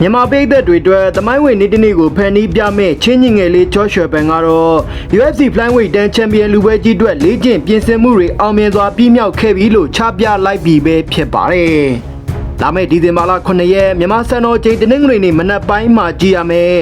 မြန်မာပြည်သက်တွေအတွက်သမိုင်းဝင်နေ့တစ်နေ့ကိုဖန်တီးပြမဲ့ချင်းညီငယ်လေးဂျော့ရှ်ဘန်ကတော့ UFC Flyweight တန်းချန်ပီယံလူပွဲကြီးအတွက်လေ့ကျင့်ပြင်ဆင်မှုတွေအောင်မြင်စွာပြီးမြောက်ခဲ့ပြီလို့ချပြလိုက်ပြီပဲဖြစ်ပါတယ်။လာမယ့်ဒီဇင်ဘာလ9ရက်မြန်မာစံတော်ချိန်တနင်္ဂနွေနေ့မနက်ပိုင်းမှာကြည့်ရမယ်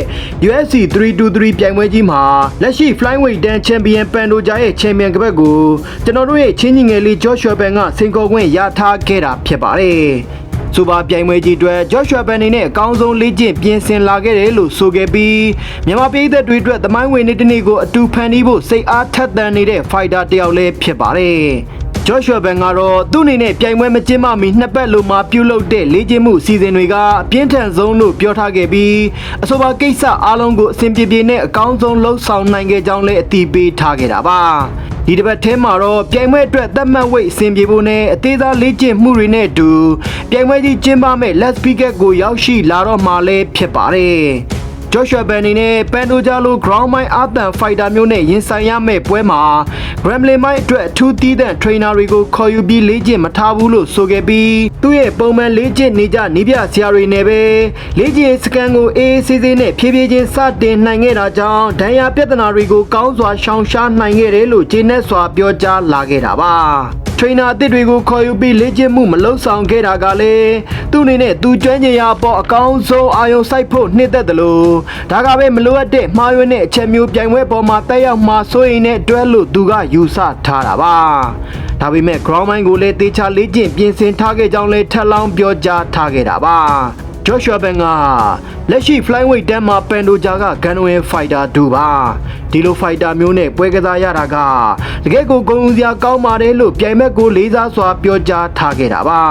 UFC 323ပြိုင်ပွဲကြီးမှာလက်ရှိ Flyweight တန်းချန်ပီယံပန်ဒိုဂျာရဲ့ချန်ပီယံကပတ်ကိုကျွန်တော်တို့ရဲ့ချင်းညီငယ်လေးဂျော့ရှ်ဘန်ကစင်ကောခွင့်ရထားခဲ့တာဖြစ်ပါတယ်။ စူပါပြိုင်ပွဲကြီးအတွက်ဂျော့ရှွာဘန်နေနဲ့အကောင်းဆုံးလေ့ကျင့်ပြင်ဆင်လာခဲ့တယ်လို့ဆိုခဲ့ပြီးမြန်မာပြည်သက်တွေအတွက်သမိုင်းဝင်နေ့တစ်နေ့ကိုအတူဖန်တီးဖို့စိတ်အားထက်သန်နေတဲ့ဖိုက်တာတစ်ယောက်လည်းဖြစ်ပါတယ်။ ဂျော့ရှွာဘန်ကတော့သူ့အနေနဲ့ပြိုင်ပွဲမကျင်းပမီနှစ်ပတ်လုံးမှာပြုလုပ်တဲ့လေ့ကျင့်မှုစီစဉ်တွေကအပြင်းထန်ဆုံးလို့ပြောထားခဲ့ပြီးအဆိုပါကိစ္စအားလုံးကိုအဆင်ပြေပြေနဲ့အကောင်းဆုံးလှုပ်ဆောင်နိုင်ခဲ့ကြောင်းလည်းအတည်ပြုထားခဲ့တာပါ။ဒီတစ်ပတ်ထဲမှာတော့ပြိုင်ပွဲအတွက်သတ်မှတ်ဝိတ်အဆင်ပြေဖို့နဲ့အသေးစားလေ့ကျင့်မှုတွေနဲ့အတူပြိုင်ပွဲကြီးကျင်းပမဲ့ Let's Picket ကိုရောက်ရှိလာတော့မှလည်းဖြစ်ပါတယ်။ ဂျော့ရှွာဘန်နေနဲ့ပန်ဒိုဂျာလို ground mine အသန်ဖိုက်တာမျိုးနဲ့ရင်ဆိုင်ရမယ့်ပွဲမှာ Gremlin Mine အတွက်အထူးသီးသန့် trainer တွေကိုခေါ်ယူပြီးလေ့ကျင့်မထားဘူးလို့ဆိုခဲ့ပြီးသူ့ရဲ့ပုံမှန်လေ့ကျင့်နေကြနေပြဆရာတွေနဲ့ပဲလေ့ကျင့်စကန်ကိုအေးအေးဆေးဆေးနဲ့ဖြည်းဖြည်းချင်းစတင်နိုင်ခဲ့တာကြောင့်ဒဏ်ရာပြဿနာတွေကိုကောင်းစွာရှောင်ရှားနိုင်ခဲ့တယ်လို့ဂျင်းနဲ့စွာပြောကြားလာခဲ့တာပါ။ ထရိနာအသစ်တွေကိုခေါ်ယူပြီးလေ့ကျင့်မှုမလုပ်ဆောင်ခဲ့တာကလည်းသူ့အနေနဲ့သူကျွမ်းကျင်ရာအပေါ်အကောင်းဆုံးအာရုံစိုက်ဖို့နှစ်သက်တယ်လို့ဒါကပဲမလိုအပ်တဲ့မှားယွင်းတဲ့အချက်မျိုးပြိုင်ပွဲပေါ်မှာတက်ရောက်မှာစိုးရင်နဲ့တွဲလို့သူကယူဆထားတာပါဒါပေမဲ့ ground mine ကိုလည်းတေချာလေ့ကျင့်ပြင်ဆင်ထားခဲ့ကြောင်းလည်းထပ်လောင်းပြောကြားထားခဲ့တာပါ ဂျော့ရှွာဘန်ကလက်ရှိ flyweight တန်းမှာပန်ဒိုဂျာကဂန်ဝင်ဖိုက်တာဒူပါဒီလိုဖိုက်တာမျိုးနဲ့ပွဲကစားရတာကတကယ်ကိုဂုဏ်ယူစရာကောင်းပါတယ်လို့ပြိုင်ဘက်ကိုလေးစားစွာပြောကြားထားခဲ့တာပါ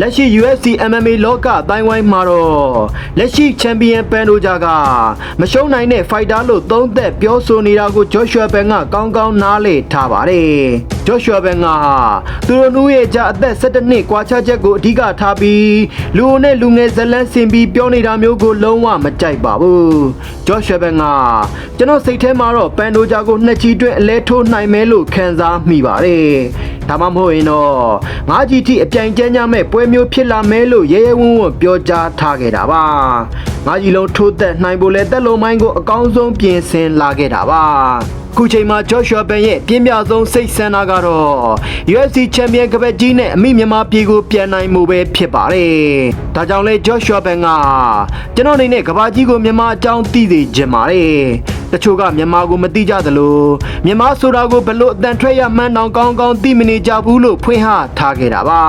လက်ရှိ UFC MMA လောကအတိုင်းဝိုင်းမှာတော့လက်ရှိချန်ပီယံပန်ဒိုဂျာကမရှုံးနိုင်တဲ့ဖိုက်တာလို့သုံးသက်ပြောဆိုနေတာကိုဂျော့ရှွာဘန်ကကောင်းကောင်းနားလေထားပါတယ် ဂျော့ရှွာဘန်ကသူတို့နှူးရဲ့ကြအသက်17နှစ်ကွာခြားချက်ကိုအဓိကထားပြီးလူအိုနဲ့လူငယ်ဇလန်းဆင်ပြီးပြောနေတာမျိုးကိုလုံးဝမကြိုက်ပါဘူးဂျော့ရှွာဘန်ကကျွန်တော်စိတ်ထဲမှာတော့ပန်ဒိုဂျာကိုနှစ်ချီတွင်းအလဲထိုးနိုင်မယ်လို့ခံစားမိပါတယ်ဒါမှမဟုတ်ရင်တော့ငါးကြီးထိအပြိုင်ကျန်းကြမဲ့ပွဲမျိုးဖြစ်လာမယ်လို့ရဲရဲဝံ့ဝံ့ပြောကြားထားခဲ့တာပါငါးကြီးလုံးထိုးသက်နိုင်ဖို့လဲတက်လုံးမိုင်းကိုအကောင်းဆုံးပြင်ဆင်လာခဲ့တာပါ ခုချိန်မှာဂျော့ရှွာဘန်ရဲ့ပြင်းပြဆုံးစိတ်ဆန္ဒကတော့ UFC ချန်ပီယံကပတ်ကြီးနဲ့အမိမြန်မာပြည်ကိုပြန်နိုင်မှုပဲဖြစ်ပါတယ်။ဒါကြောင့်လဲဂျော့ရှွာဘန်ကကျွန်တော်အနေနဲ့ကဘာကြီးကိုမြန်မာအကြောင်းသိစေချင်ပါတယ်။တချို့ကမြန်မာကိုမသိကြသလိုမြန်မာဆိုတာကိုဘလို့အတန်ထွက်ရမှန်းတောင်ကောင်းကောင်းသိမနေကြဘူးလို့ဖွင့်ဟထားခဲ့တာပါ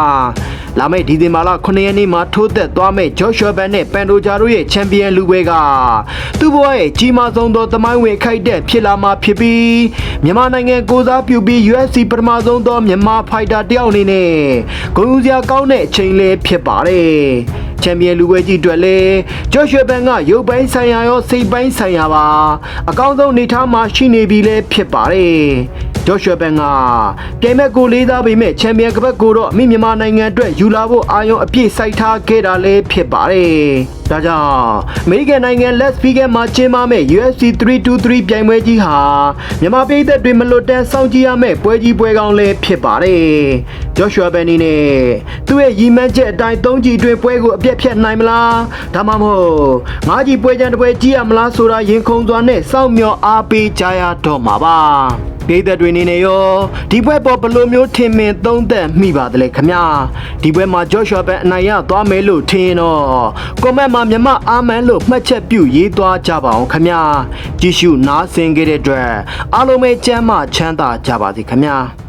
။လာမယ့်ဒီဇင်ဘာလ9ရက်နေ့မှာထိုးသက်သွားမယ့်ဂျော့ရှွာဘန်နဲ့ပန်ဒိုဂျာတို့ရဲ့ချန်ပီယံလူပွဲကသူ့ဘဝရဲ့ကြီးမားဆုံးသောသမိုင်းဝင်အခိုက်အတန့်ဖြစ်လာမှာဖြစ်ပြီးမြန်မာနိုင်ငံကိုစားပြုပြီး UFC ပထမဆုံးသောမြန်မာဖိုက်တာတယောက်အနေနဲ့ဂုဏ်ယူစရာကောင်းတဲ့အချိန်လေးဖြစ်ပါတယ် ချန်ပီယံလူပွဲကြီးအတွက်လည်းဂျော့ရှွာဘန်ကရုပ်ပိုင်းဆိုင်ရာရောစိတ်ပိုင်းဆိုင်ရာပါအကောင်းဆုံးအနေထားမှာရှိနေပြီလည်းဖြစ်ပါတယ် ဂျော့ရှွာဘန်ကပြိုင်ဘက်ကိုလေးစားပေမဲ့ချန်ပီယံကပတ်ကိုတော့အမိမြန်မာနိုင်ငံအတွက်ယူလာဖို့အာရုံအပြည့်စိုက်ထားခဲ့တာလည်းဖြစ်ပါတယ်။ဒါကြောင့်အမေရိကန်နိုင်ငံ Las Vegas မှာကျင်းပမယ့် UFC 323ပြိုင်ပွဲကြီးဟာမြန်မာပြည်သက်တွေမလွတ်တမ်းစောင့်ကြည့်ရမယ့်ပွဲကြီးပွဲကောင်းလည်းဖြစ်ပါတယ်။ဂျော့ရှွာဘန်နီနဲ့သူ့ရဲ့ရည်မှန်းချက်အတိုင်း၃ကြီးအတွင်းပွဲကိုအပြတ်ဖြတ်နိုင်မလား။ဒါမှမဟုတ်ငါးကြီးပွဲချမ်းတစ်ပွဲကြီးရမလားဆိုတာရင်ခုန်စွာနဲ့စောင့်မျှော်အားပေးကြရတော့မှာပါ။ ပြည်သက်တွေနေနေရောဒီပွဲပေါ်ဘယ်လိုမျိုးထင်မြင်သုံးသပ်မိပါသလဲခမညာဒီပွဲမှာဂျော့ရှွာဘန်အနိုင်ရသွားမယ်လို့ထင်ရင်တော့ကွန်မန့်မှာမြမအာမန်လို့မှတ်ချက်ပြုရေးသွားကြပါအောင်ခမညာကြည့်ရှုနားဆင်ကြတဲ့အတွက်အားလုံးပဲကျမ်းမှချမ်းသာကြပါစေခမညာ